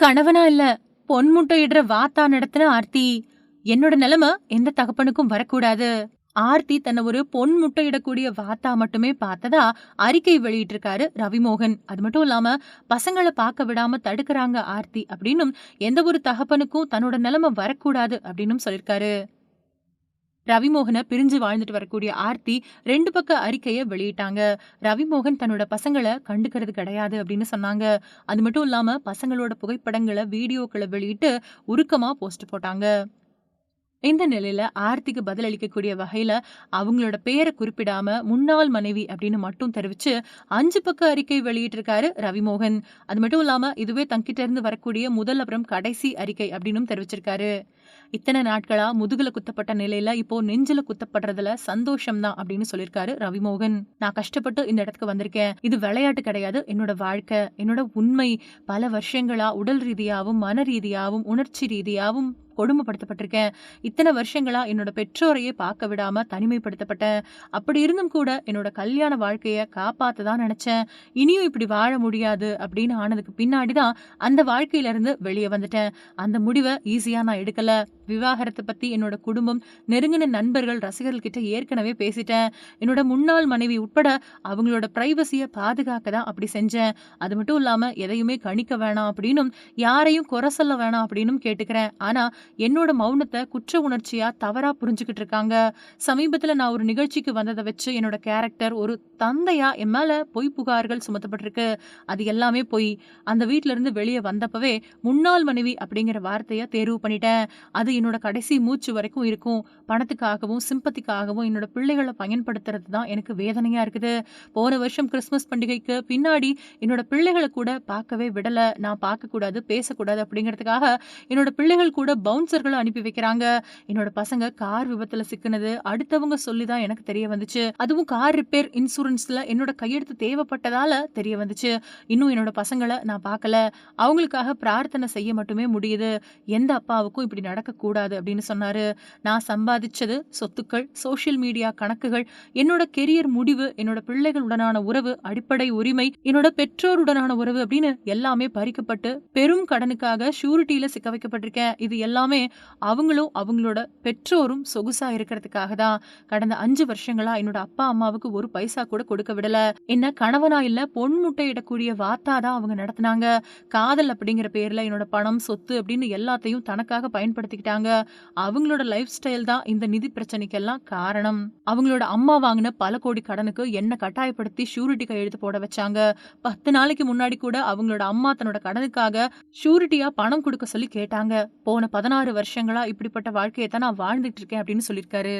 கணவனா இல்ல பொன் முட்டையிடுற வாத்தா நடத்தின ஆர்த்தி. என்னோட நிலைமை எந்த தகப்பனுக்கும் வரக்கூடாது. ஆர்த்தி தன்னை ஒரு பொன் முட்டையிடக்கூடிய வாத்தா மட்டுமே பார்த்ததா அறிக்கை வெளியிட்டிருக்காரு ரவிமோகன். அது மட்டும் இல்லாம பசங்களை பார்க்க விடாம தடுக்கறாங்க ஆர்த்தி அப்படின்னும் எந்த ஒரு தகப்பனுக்கும் தன்னோட நிலைமை வரக்கூடாது அப்படின்னும் சொல்லியிருக்காரு ரவிமோகனை பிரிஞ்சு வாழ்ந்துட்டு வரக்கூடிய ஆர்த்தி ரெண்டு பக்க அறிக்கையை வெளியிட்டாங்க. ரவிமோகன் தன்னோட பசங்களை கண்டுக்கிறது கிடையாது அப்படின்னு சொன்னாங்க. அது மட்டும் இல்லாம பசங்களோட புகைப்படங்களை வீடியோக்களை வெளியிட்டு உருக்கமா போஸ்ட் போட்டாங்க. இந்த நிலையில ஆர்த்திக்கு பதிலளிக்கக்கூடிய வகையில அவங்களோட பேரை குறிப்பிடாம முன்னாள் மனைவி அப்படின்னு மட்டும் தெரிவிச்சு அஞ்சு பக்க அறிக்கை வெளியிட்டிருக்காரு ரவிமோகன். அது மட்டும் இல்லாம இதுவே தங்கிட்ட இருந்து வரக்கூடிய முதல் அப்புறம் கடைசி அறிக்கை அப்படின்னு தெரிவிச்சிருக்காரு. இத்தனை நாட்களா முதுகுல குத்தப்பட்ட நிலையில இப்போ நெஞ்சில குத்தப்படுறதுல சந்தோஷம் தான் அப்படின்னு சொல்லியிருக்காரு ரவிமோகன். நான் கஷ்டப்பட்டு இந்த இடத்துக்கு வந்திருக்கேன். இது விளையாட்டு கிடையாது. என்னோட வாழ்க்கை என்னோட உண்மை பல வருஷங்களா உடல் ரீதியாவும் மன ரீதியாவும் உணர்ச்சி ரீதியாவும் கொடுமைப்படுத்தப்பட்டிருக்கேன். இத்தனை வருஷங்களா என்னோட பெற்றோரையே பார்க்க விடாம தனிமைப்படுத்தப்பட்டேன். அப்படி இருந்தும் கூட என்னோட கல்யாண வாழ்க்கையை காப்பாத்த தான் நினைச்சேன். இனியும் இப்படி வாழ முடியாது அப்படின்னு ஆனதுக்கு பின்னாடி தான் அந்த வாழ்க்கையில இருந்து வெளியே வந்துட்டேன். அந்த முடிவை ஈஸியா நான் எடுக்கல. விவாகரத்தை பத்தி என்னோட குடும்பம் நெருங்கின நண்பர்கள் ரசிகர்கள் கிட்ட ஏற்கனவே பேசிட்டேன். என்னோட முன்னாள் மனைவி உட்பட அவங்களோட பிரைவசியை பாதுகாக்க தான் அப்படி செஞ்சேன். அது மட்டும் இல்லாம எதையுமே கணிக்க வேணாம் அப்படின்னும் யாரையும் குறை சொல்ல வேணாம் அப்படின்னும் கேட்டுக்கிறேன். ஆனா என்னோட மௌனத்தை குற்ற உணர்ச்சியா தவறா புரிஞ்சுக்கிட்டு இருக்காங்க. சமீபத்துல நான் ஒரு நிகழ்ச்சிக்கு வந்ததை வச்சு என்னோட கேரக்டர் ஒரு தந்தையா என் மேல பொய் புகார்கள் சுமத்தப்பட்டிருக்கு. அது எல்லாமே பொய். அந்த வீட்ல இருந்து வெளியே வந்தப்பவே முன்னாள் மனைவி அப்படிங்கிற வார்த்தைய தேர்வு பண்ணிட்டேன். அது என்னோட கடைசி மூச்சு வரைக்கும் இருக்கும். பணத்துக்காகவும் சிம்பத்திக்காகவும் என்னோட பிள்ளைகளை பயன்படுத்துறது தான் எனக்கு வேதனையா இருக்குது. போன வருஷம் கிறிஸ்மஸ் பண்டிகைக்கு பின்னாடி என்னோட பிள்ளைகளை கூட பார்க்கவே விடல. நான் பார்க்கக்கூடாது பேசக்கூடாது அப்படிங்கிறதுக்காக என்னோட பிள்ளைகள் கூட பவுன்சர்களை அனுப்பி வைக்கிறாங்க. என்னோட பசங்க கார் விபத்துல சிக்கினது. அடுத்தவங்க சொல்லி தான் எனக்கு தெரிய வந்துச்சு. அதுவும் கார் ரிப்பேர் இன்சூரன்ஸ்ல என்னோட கையெழுத்து தேவைப்பட்டதால தெரிய வந்துச்சு. இன்னும் என்னோட பசங்களை நான் பார்க்கல. அவங்களுக்காக பிரார்த்தனை செய்ய மட்டுமே முடியுது. எந்த அப்பாவுக்கும் இப்படி நடக்கக்கூடாது அப்படின்னு சொன்னாரு. நான் சம்பாதிச்சது சொத்துக்கள் சோசியல் மீடியா கணக்குகள் என்னோட கெரியர் முடிவு என்னோட பிள்ளைகளுடனான உறவு அடிப்படை உரிமை என்னோட பெற்றோருடனான உறவு அப்படின்னு எல்லாமே பறிக்கப்பட்டு பெரும் கடனுக்காக ஷூரிட்டியில சிக்க வைக்கப்பட்டிருக்கேன். இது எல்லாம் அவங்களும் அவங்களோட பெற்றோரும் சொகுசா இருக்கிறதுக்காக தான் கடந்த அஞ்சு வருஷங்களா என்னோட அப்பா அம்மாவுக்கு ஒரு பைசா கூட கொடுக்க விடல. என்ன கணவனா இல்ல பொன் முட்டையிடக்கூடிய வார்த்தா தான் அவங்க நடத்தினாங்க. காதல் அப்படிங்கிற பேர்ல என்னோட பணம் சொத்து அப்படின்னு எல்லாத்தையும் தனக்காக பயன்படுத்திக்கிட்டாங்க. அவங்களோட லைஃப் ஸ்டைல் தான் இந்த நிதி பிரச்சனைக்கெல்லாம் காரணம். அவங்களோட அம்மா வாங்கின பல கோடி கடனுக்கு என்ன கட்டாயப்படுத்தி ஷூரிட்டி கையெழுத்து போட வச்சாங்க. பத்து நாளைக்கு முன்னாடி கூட அவங்களோட அம்மா தன்னோட கடனுக்காக ஷூரிட்டியா பணம் கொடுக்க சொல்லி கேட்டாங்க. போன பதினாறு வருஷங்களா இப்படிப்பட்ட வாழ்க்கையை தான் நான் வாழ்ந்துட்டு இருக்கேன் அப்படின்னு சொல்லியிருக்காரு.